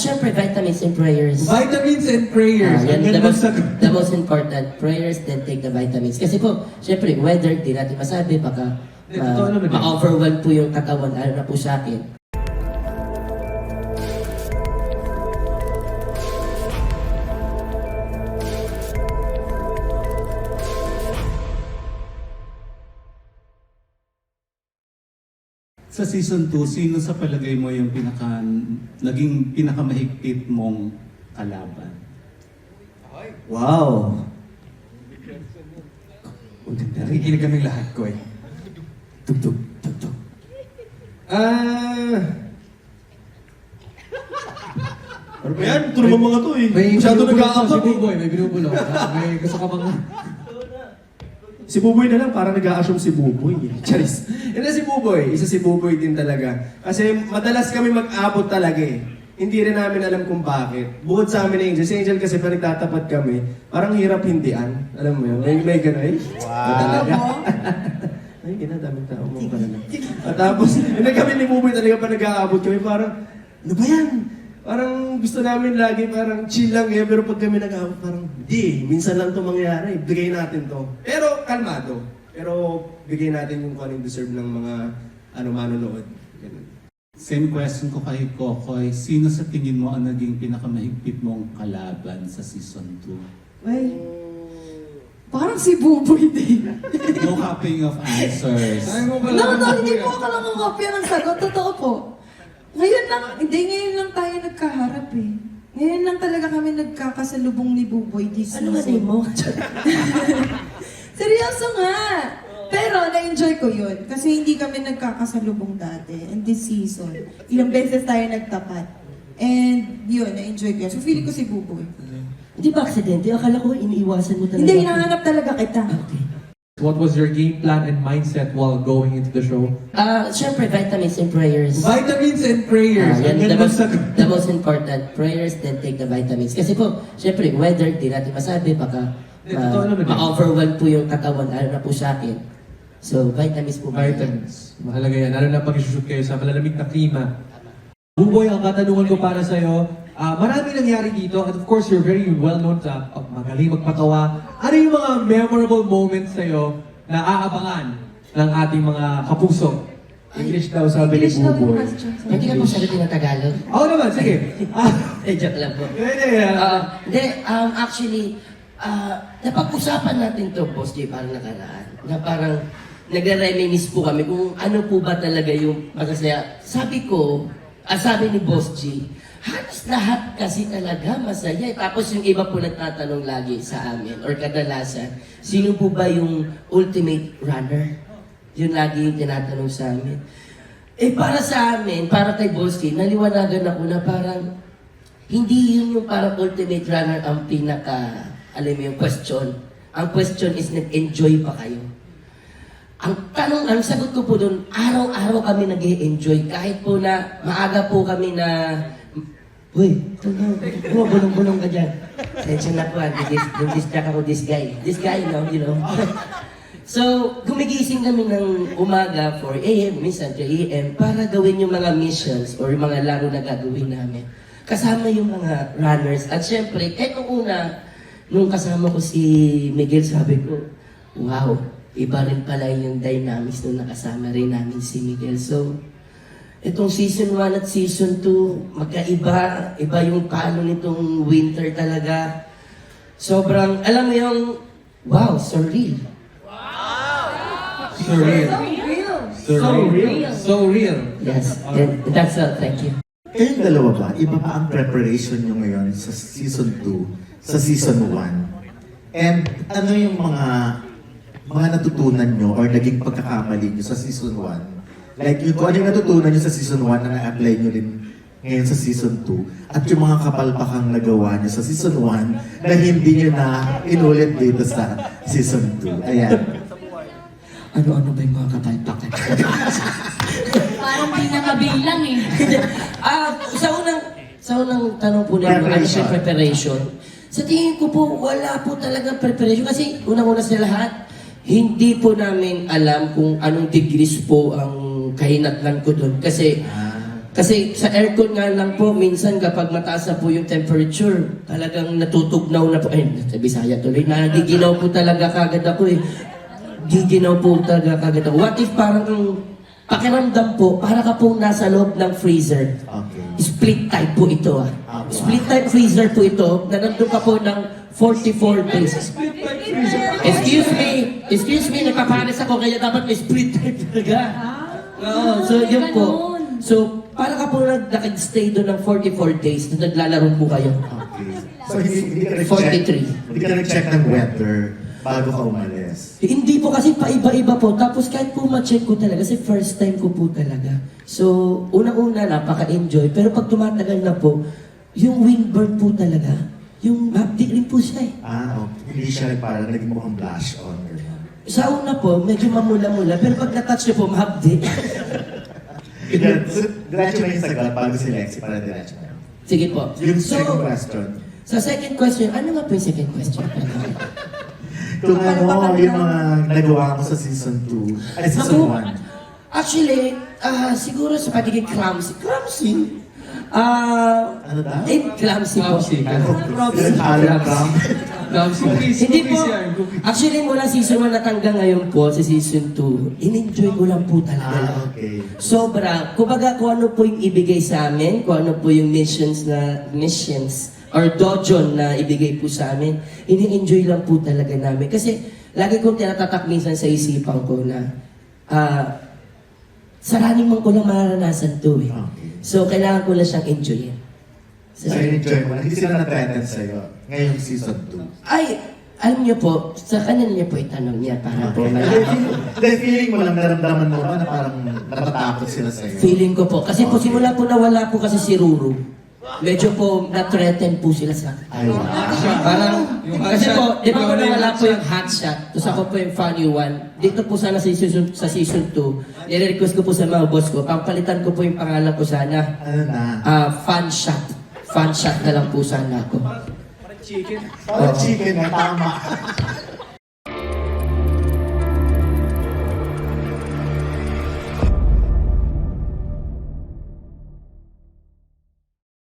syempre, vitamins and prayers. Vitamins and prayers. Ah, yan, the, most, the most important, prayers, then take the vitamins. Kasi po, syempre, weather, di natin masabi, baka yun. ma-overwhelm po yung katawan, lalo na po sa akin. Sa season 2, sino sa palagay mo yung pinaka naging pinakamahigpit mong kalaban? Wow! Nakikinig kaming lahat ko eh. Tugtog, tugtog. Ah... Ano ba yan? Ito naman mga to eh. May Masyado nag-aabang Si. Buboy, may binubulong. Ah, may gusto ka bang... Si Buboy na lang, parang nag-a-assume si Buboy. eh. Charis. Hindi si Buboy, isa si Buboy din talaga. Kasi madalas kami mag-abot talaga eh. Hindi rin namin alam kung bakit. Bukod sa amin ni Angel, si Angel kasi pa nagtatapat kami, parang hirap hindian. Alam mo yun? May, may gano'n eh. Wow. talaga. Ay, ginadaming tao mo pala na. At tapos, hindi kami ni Buboy talaga pa nag-aabot kami, parang, ano ba yan? Parang gusto namin lagi parang chill lang eh, pero pag kami nag-aabot, parang, di, minsan lang to mangyari, bigay natin to. Pero kalmado. Pero bigay natin yung kung anong deserve ng mga ano manonood. Ganun. Same question ko kay Kokoy, sino sa tingin mo ang naging pinakamahigpit mong kalaban sa season 2? Ay, parang si Buboy din. No copying of answers. Ay mo no, no, hindi po ako lang ang kopya ng sagot. Totoo po. Ngayon lang, hindi ngayon lang tayo nagkaharap eh. Ngayon lang talaga kami nagkakasalubong ni Buboy this Ano ba season. mo? Seryoso nga! Pero na-enjoy ko yun. Kasi hindi kami nagkakasalubong dati. And this season, ilang beses tayo nagtapat. And yun, na-enjoy ko yun. So feeling ko si Buboy. Hindi ba aksidente? Akala ko iniiwasan mo talaga. Hindi, hinahanap talaga kita. Okay. What was your game plan and mindset while going into the show? Ah, syempre, vitamins and prayers. Vitamins and prayers. Ah, yan, Ang the, ganda most, sa... the most important, prayers, then take the vitamins. Kasi po, syempre, weather, di natin masabi, baka Eh, totoo naman yun. ma-overwhelm po yung katawan, lalo na po sa akin. So, vitamins po. Vitamins. Mahalaga yan. Lalo na pag shoot kayo sa malalamig na klima. Buboy, ang katanungan ko para sa'yo, ah marami nangyari dito at of course you're very well known sa oh, magaling magpatawa. Ano yung mga memorable moments sa'yo na aabangan ng ating mga kapuso? English daw sabi ni English daw yung Buboy. question. Pwede ka po sagutin ng Tagalog? Oo naman, sige. Ah, Eh, joke lang po. Hindi, hindi. Ah, Hindi, um, actually, ah, napag-usapan natin to, Boss J, parang nakaraan. Na parang nagre-reminis po kami kung ano po ba talaga yung masasaya. Sabi ko, ah, sabi ni Boss G, halos lahat kasi talaga masaya. Tapos yung iba po nagtatanong lagi sa amin, or kadalasan, sino po ba yung ultimate runner? Yun lagi yung tinatanong sa amin. Eh, para sa amin, para kay Boss G, naliwanagan ako na parang hindi yun yung parang ultimate runner ang pinaka, alam mo yung question. Ang question is, nag-enjoy pa kayo? Ang tanong, ang sagot ko po doon, araw-araw kami nag enjoy kahit po na maaga po kami na, Uy, bulong-bulong ka dyan. Sensya na po, ah, dis- distract ako this guy. This guy, no, you know. so, gumigising kami ng umaga 4 a.m., minsan 3 a.m., para gawin yung mga missions or yung mga laro na gagawin namin. Kasama yung mga runners. At syempre, kahit nung una, nung kasama ko si Miguel, sabi ko, wow, iba rin pala yung dynamics nung nakasama rin namin si Miguel. So, itong season 1 at season 2, magkaiba. Iba yung paano nitong winter talaga. Sobrang, alam mo yung, wow, surreal. surreal. Real. Surreal. So real. Yes, and that's all. Thank you. Kayong dalawa ba, iba ba ang preparation nyo ngayon sa season 2, sa season 1? And ano yung mga mga natutunan nyo or naging pagkakamali nyo sa season 1? Like yung kung ano yung natutunan nyo sa season 1 na na-apply nyo rin ngayon sa season 2 at yung mga kapalpakang nagawa nyo sa season 1 na hindi nyo na inulit dito sa season 2. Ayan. Ano-ano ba yung mga kapalpakan? Parang di nakabilang eh. ah, sa unang, sa unang tanong po ninyo, ano siya preparation? Sa tingin ko po, wala po talagang preparation. Kasi unang-una sa lahat, hindi po namin alam kung anong degrees po ang kahinatnan ko doon. Kasi Kasi sa aircon nga lang po, minsan kapag mataas na po yung temperature, talagang natutugnaw na po. Ay, sa Bisaya tuloy. Nagiginaw po talaga kagad ako eh. Giginaw po talaga kagad ako. What if parang ang pakiramdam po, para ka pong nasa loob ng freezer. Okay. Split type po ito ah. Ah, wow. Split type freezer po ito, na nandun ka po ng 44 days. Excuse me, excuse me, nagpapares ako, kaya dapat may split type talaga. Oo, so yun po. ganun. So, para ka po nag- nakag-stay doon ng 44 days na naglalaro po kayo. Okay. So, hindi, hindi ka nag-check, 43. hindi ka nag-check ng weather bago ka umalis. Hindi po kasi paiba-iba po. Tapos kahit po ma-check ko talaga, kasi first time ko po talaga. So, unang-una, napaka-enjoy. Pero pag tumatagal na po, yung windbird po talaga, yung hapdi rin po siya eh. Ah, okay. Hindi siya parang naging mukhang blush on. Sa una po, medyo mamula-mula. Pero pag na-touch niyo po. So, diretso na yung sagot bago si Lexi para diretso na. Sige po. Yung second So, question. sa second question, ano nga po yung second question? Kung ano, yung mga nagawa mo sa season 2, ay season Ako? 1. Actually, ah, siguro sa pagiging clumsy. Clumsy? Ah, Ano daw? eh, clumsy po. Clumsy. Alam ka? Hindi po. Actually, mula season 1 at hanggang ngayon po, sa season 2, in-enjoy ko lang po talaga. Ah, okay. Sobra. Kumbaga, kung ano po yung ibigay sa amin, kung ano po yung missions na, missions, or dojon na ibigay po sa amin, ini-enjoy lang po talaga namin. Kasi, lagi kong tinatatak minsan sa isipan ko na, ah, saraning man ko lang mararanasan to eh. Okay. So, kailangan ko lang siyang enjoyin. So, enjoy mo. Hindi sila na-threaten sa'yo ngayong season 2. Ay, alam niyo po, sa kanila niyo po itanong niya para po malaman. Dahil feeling mo lang, naramdaman mo ba na parang natatakot sila sa'yo? Feeling ko po. Kasi po simula po nawala po kasi si Ruru. Medyo po na-threaten po sila sa akin. Ay, wow. Parang, Yung kasi shot, po, di ba po ikaw na yung nawala hot po shot. yung hot shot. Tapos ako po yung funny one. Dito po sana sa season, sa season 2, nire-request ko po sa mga boss ko, pampalitan ko po yung pangalan ko sana. Ano na? Ah, fun shot. Fun shot na lang po sana ako. Parang chicken na tama.